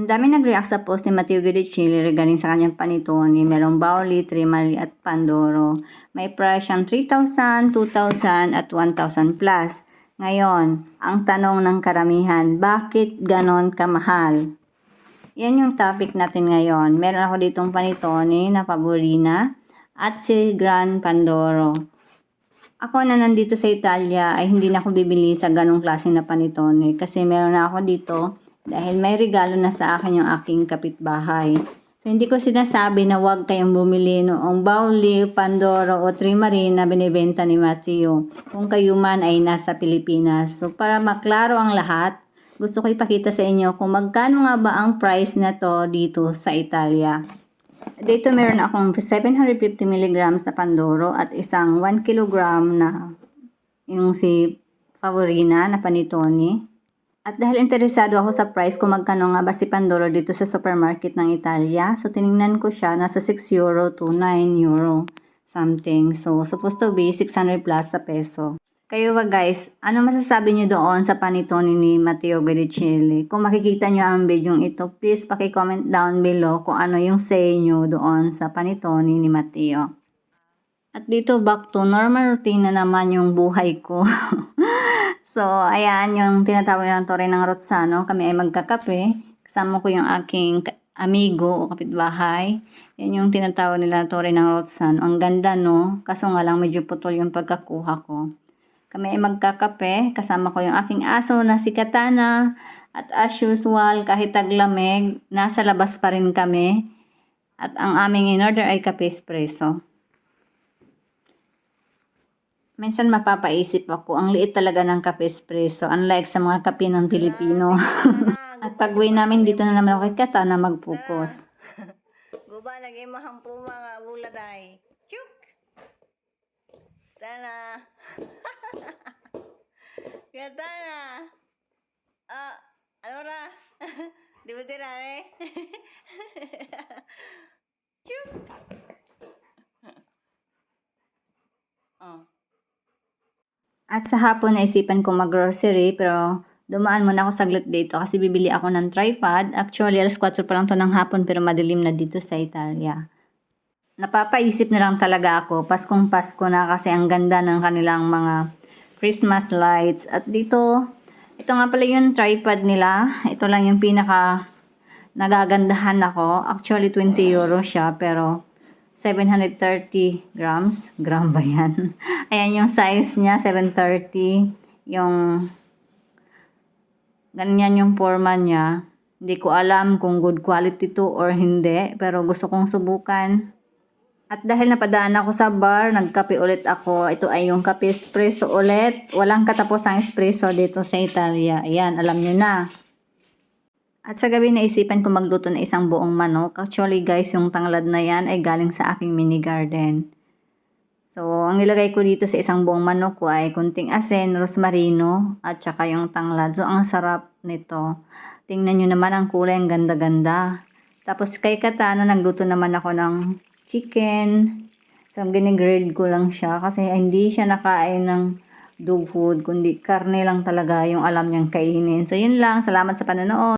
Ang dami nag-react sa post ni Mateo Chile regarding sa kanyang panitoni. Merong Bauli, Trimali at Pandoro. May price siyang 3,000, 2,000 at 1,000 plus. Ngayon, ang tanong ng karamihan, bakit ganon kamahal? Yan yung topic natin ngayon. Meron ako ditong panitoni na paborina at si Gran Pandoro. Ako na nandito sa Italia ay hindi na ako bibili sa ganong klase na panitone kasi meron na ako dito dahil may regalo na sa akin yung aking kapitbahay. So hindi ko sinasabi na huwag kayong bumili noong Bauli, Pandoro o Trimarin na binibenta ni Matthew kung kayo man ay nasa Pilipinas. So para maklaro ang lahat, gusto ko ipakita sa inyo kung magkano nga ba ang price na to dito sa Italia. Dito meron akong 750 mg na Pandoro at isang 1 kg na yung si Favorina na panitoni. At dahil interesado ako sa price kung magkano nga ba si Pandoro dito sa supermarket ng Italia, so tiningnan ko siya, nasa 6 euro to 9 euro something. So, supposed to be 600 plus na peso. Kayo ba guys, ano masasabi niyo doon sa panitoni ni Matteo Guedicelli? Kung makikita niyo ang video ito, please paki-comment down below kung ano yung say niyo doon sa panitoni ni Matteo. At dito back to normal routine na naman yung buhay ko. so, ayan yung tinatawag ng tore ng Rotsano. Kami ay magkakape. Kasama ko yung aking amigo o kapitbahay. Yan yung tinatawag nila tore ng Rotsano. Ang ganda no, kaso nga lang medyo putol yung pagkakuha ko. Kami ay magkakape, kasama ko yung aking aso na si Katana. At as usual, kahit taglamig, nasa labas pa rin kami. At ang aming in-order ay kape espresso. Minsan mapapaisip ako, ang liit talaga ng kape espresso, unlike sa mga kape ng Pilipino. At pag uwi namin, dito na naman ako kay Katana mag-focus. Guba, lagi mahampo mga buladay. Chuk! Tana! Katana! Ah, ano ra? Di ba tirare? Chuk! At sa hapon, naisipan ko mag-grocery, pero dumaan muna ako saglit dito kasi bibili ako ng tripod. Actually, alas 4 pa lang to ng hapon, pero madilim na dito sa Italia. Napapaisip na lang talaga ako, Paskong Pasko na kasi ang ganda ng kanilang mga Christmas lights. At dito, ito nga pala yung tripod nila. Ito lang yung pinaka nagagandahan ako. Actually, 20 euro siya, pero 730 grams. Gram ba yan? Ayan yung size niya, 730. Yung ganyan yung forma niya. Hindi ko alam kung good quality to or hindi, pero gusto kong subukan. At dahil napadaan ako sa bar, nagkape ulit ako. Ito ay yung kape espresso ulit. Walang katapos ang espresso dito sa Italia. Ayan, alam nyo na. At sa gabi naisipan ko magluto ng isang buong manok. Actually guys, yung tanglad na yan ay galing sa aking mini garden. So, ang nilagay ko dito sa isang buong manok ko ay kunting asin, rosmarino, at saka yung tanglad. So, ang sarap nito. Tingnan nyo naman ang kulay, ang ganda-ganda. Tapos kay Katana, nagluto naman ako ng chicken. So, ginigrade ko lang siya kasi hindi siya nakain ng dog food, kundi karne lang talaga yung alam niyang kainin. So, yun lang. Salamat sa panonood.